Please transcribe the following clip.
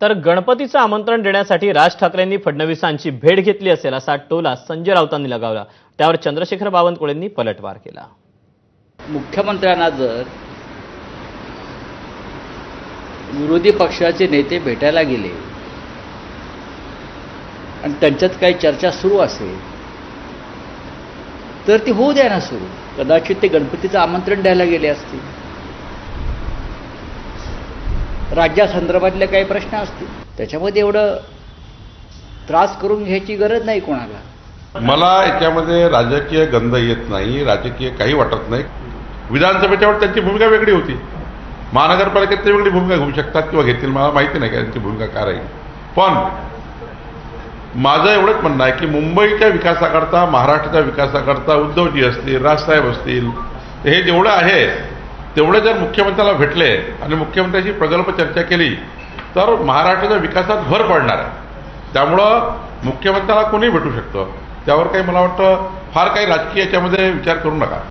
तर गणपतीचं आमंत्रण देण्यासाठी राज ठाकरेंनी फडणवीसांची भेट घेतली असेल असा टोला संजय राऊतांनी लगावला. त्यावर चंद्रशेखर बावनकुळेंनी पलटवार केला. मुख्यमंत्र्यांना जर विरोधी पक्षाचे नेते भेटायला गेले आणि त्यांच्यात काही चर्चा सुरू असेल तर ती होऊ द्या ना सुरू. कदाचित ते गणपतीचं आमंत्रण द्यायला गेले असतील. राज्यासंदर्भातले काही प्रश्न असतील. त्याच्यामध्ये एवढं त्रास करून घ्यायची गरज नाही कोणाला. मला याच्यामध्ये राजकीय गंध येत नाही राजकीय काही वाटत नाही. विधानसभेच्या त्यांची भूमिका वेगळी होती. महानगरपालिकेत ते वेगळी भूमिका घेऊ शकतात किंवा घेतील मला माहिती नाही का त्यांची भूमिका काय राहील. पण माझं एवढंच म्हणणं आहे की मुंबईच्या विकासाकरता महाराष्ट्राच्या विकासाकरता उद्धवजी असतील राजसाहेब असतील हे जेवढं आहे तेवढे जर मुख्यमंत्र्याला भेटले आणि मुख्यमंत्र्यांशी प्रगल्भ चर्चा केली तर महाराष्ट्राच्या विकासात भर पडणार आहे. त्यामुळं मुख्यमंत्र्याला कोणी भेटू शकतं. त्यावर काही मला वाटतं फार काही राजकीय याच्यामध्ये विचार करू नका.